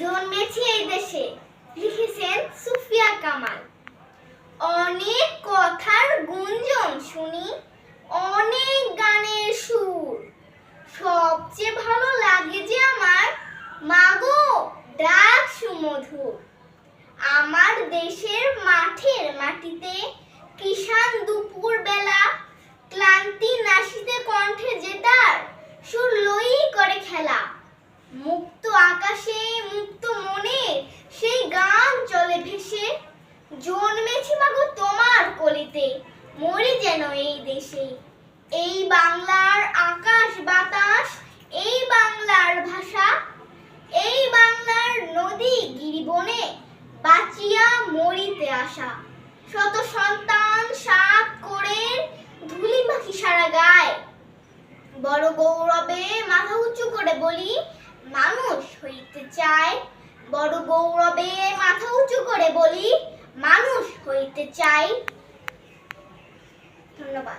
জন্মেছি এই দেশে, লিখেছেন সুফিয়া কামাল। অনেক কথার গুঞ্জন শুনি, অনেক গানের সুর। সবচেয়ে ভালো লাগে যে আমার, মাগো, ডাক সুমধুর। আমার দেশের মাঠের মাটিতে কিষান দুপুর বেলা ক্লান্তি নাশিতে কণ্ঠে জেতার সুর লই করে খেলা। মুক্ত আকাশে তোমার মরি যেন এই দেশে। এই বাংলার আকাশ বাতাস, এই বাংলার ভাষা, এই বাংলার নদী গিরিবনে বাঁচিয়া মরিতে আসা। শত সন্তান সাত করে ধুলি পাখি সারা গায়। বড় গৌরবে মাথা উঁচু করে বলি, মানুষ হইতে চায়। বড় গৌরবে মাথা উঁচু করে বলি, মানুষ হইতে চাই। 吃了吧